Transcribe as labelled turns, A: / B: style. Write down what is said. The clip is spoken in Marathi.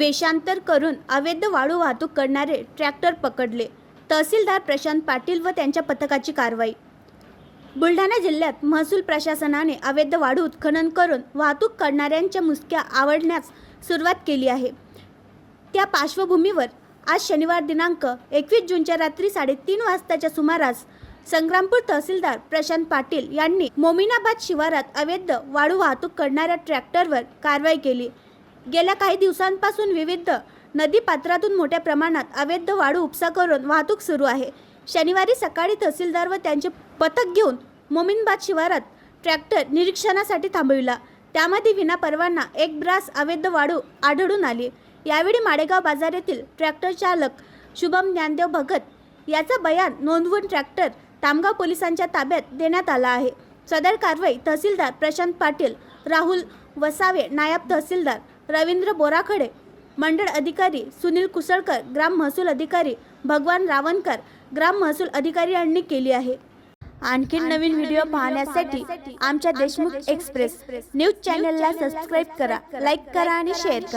A: वेषांतर करून अवैध वाळू वाहतूक करणारे ट्रॅक्टर पकडले. तहसीलदार प्रशांत पाटील व त्यांच्या पथकाची कारवाई. बुलढाणा जिल्ह्यात महसूल प्रशासनाने अवैध वाळू उत्खनन करून वाहतूक करणाऱ्यांच्या मुसक्या आवडण्यास सुरुवात केली आहे. त्या पार्श्वभूमीवर आज शनिवार दिनांक एकवीस जूनच्या रात्री साडेतीन वाजताच्या सुमारास संग्रामपूर तहसीलदार प्रशांत पाटील यांनी मोमिनाबाद शिवारात अवैध वाळू वाहतूक करणाऱ्या ट्रॅक्टरवर कारवाई केली. गेल्या काही दिवसांपासून विविध नदी पात्रातून मोठ्या प्रमाणात अवैध वाळू उपसा करून वाहतूक सुरू आहे. शनिवारी सकाळी तहसीलदार व त्यांचे पथक घेऊन मोमिनबाद शिवारात ट्रॅक्टर निरीक्षणासाठी थांबविला. त्यामध्ये विनापरवाना एक ब्रास अवैध वाळू आढळून आली. यावेळी माडेगाव बाजार येथील ट्रॅक्टर चालक शुभम ज्ञानदेव भगत याचा बयान नोंदवून ट्रॅक्टर तामगाव पोलिसांच्या ताब्यात देण्यात आला आहे. सदर कारवाई तहसीलदार प्रशांत पाटील राहुल वसावे नायब तहसीलदार रवींद्र बोराखडे मंडळ अधिकारी सुनील कुसळकर ग्राम महसूल अधिकारी भगवान रावणकर ग्राम महसूल अधिकारी यांनी केली आहे. आणखी नवीन व्हिडिओ पाहण्यासाठी आमच्या देशमुख एक्सप्रेस. न्यूज चॅनलला सबस्क्राईब करा लाईक करा आणि शेअर करा.